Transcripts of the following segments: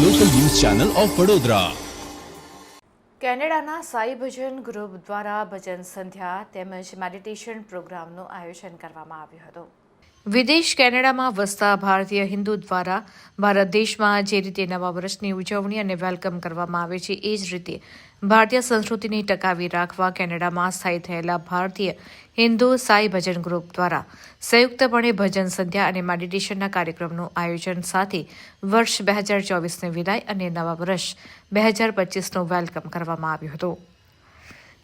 Channel of Vadodara. કેનેડાના સાઈ ભજન group દ્વારા ભજન સંધ્યા તેમજ મેડિટેશન પ્રોગ્રામનું આયોજન કરવામાં આવ્યું હતું. વિદેશ કેનેડામાં વસતા ભારતીય હિન્દુ દ્વારા ભારત દેશમાં જે રીતે નવા વર્ષની ઉજવણી અને વેલકમ કરવામાં આવે છે, એ જ રીતે ભારતીય સંસ્કૃતિને ટકાવી રાખવા કેનેડામાં સ્થાયી થયેલા ભારતીય હિન્દુ સાઈ ભજન ગ્રુપ દ્વારા સંયુક્તપણે ભજન સંધ્યા અને મેડિટેશનના કાર્યક્રમનું આયોજન સાથે વર્ષ બે હજાર ચોવીસને વિદાય અને નવા વર્ષ બે હજાર પચીસનું વેલકમ કરવામાં આવ્યું હતું.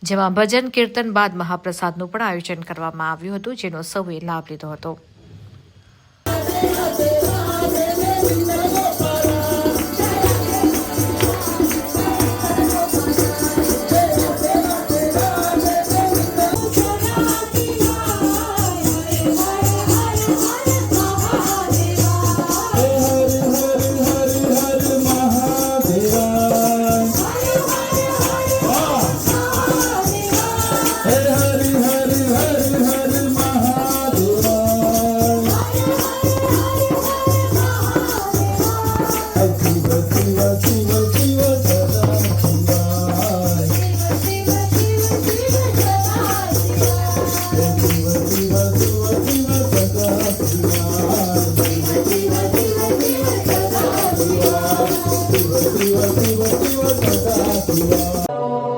જેમાં ભજન કીર્તન બાદ મહાપ્રસાદનું પણ આયોજન કરવામાં આવ્યું હતું, જેનો સૌએ લાભ લીધો હતો. Satya